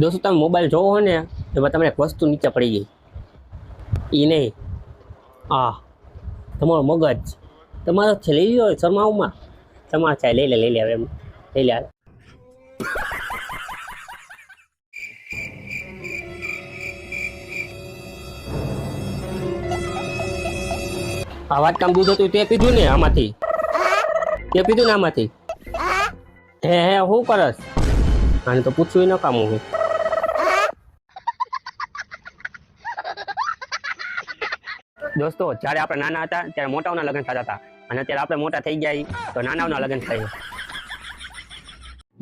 દોસ્તો તમે મોબાઈલ જોવો ને એમાં તમને એક વસ્તુ નીચે પડી ગઈ. એ નહીં. આ તમારો મગજ. તમારો છે લઈ લો શરમાવમાં. તમારો છે લઈ લે લઈ લે હવે એમ. લઈ લે. આ વાત કામ દૂધ હતું તે પીધું ને આમાંથી. તે પીધું ને આમાંથી. હે? હે હું કરસ આને તો પૂછવું ન કામ હું. દોસ્તો, જ્યારે આપણે નાના હતા, ત્યારે મોટાઓના લગ્ન થતા હતા. અને અત્યારે આપણે મોટા થઈ ગયા તો નાનાઓના લગ્ન થાય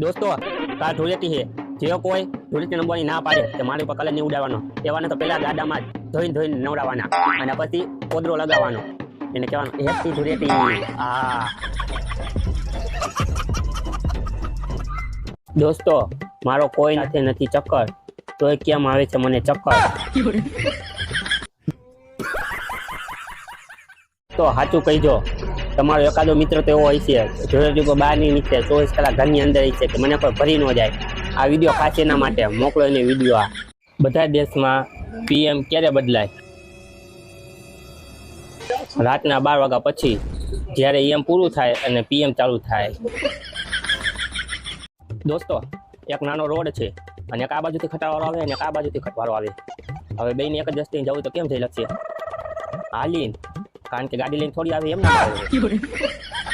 દોસ્તો, કાલ ધૂળેટી છે. જે કોઈ ધૂળેટી નંબરની ના પાડે કે મારી ઉપર કલર નહીં ઉડાવવાનો. એવાને તો પહેલા ગાડામાં ધોઈને ધોઈને નવડાવવાના. અને પછી કોદરો લગાવવાનો. એને કહેવાનું હેપી ધૂળેટી. હા. દોસ્તો, મારો કોઈ નથી નથી ચક્કર. તોય કેમ આવે છે મને ચક્કર? તો સાચું કહીજો. તમારો એકાદો મિત્ર તો એવો હોય છે જોડે કોઈ બહાર નહીં નીકળે, ચોવીસ કલાક ઘરની અંદર છે, કે મને કોઈ ભરી ન જાય. આ વીડિયો ખાસ એના માટે, મોકલો એને વીડિયો આ. બધા દેશમાં પીએમ ક્યારે બદલાય? રાતના બાર વાગ્યા પછી, જ્યારે એમ પૂરું થાય અને પીએમ ચાલુ થાય. દોસ્તો, એક નાનો રોડ છે, અને એક આ બાજુથી ખટાવાળો આવે અને એક આ બાજુથી ખટવાળો આવે. હવે બેને એક જ રસ્તે જવું તો કેમ થઈ લખશે? હાલીન. કારણ કે ગાડી લઈને થોડી આવે એમ ના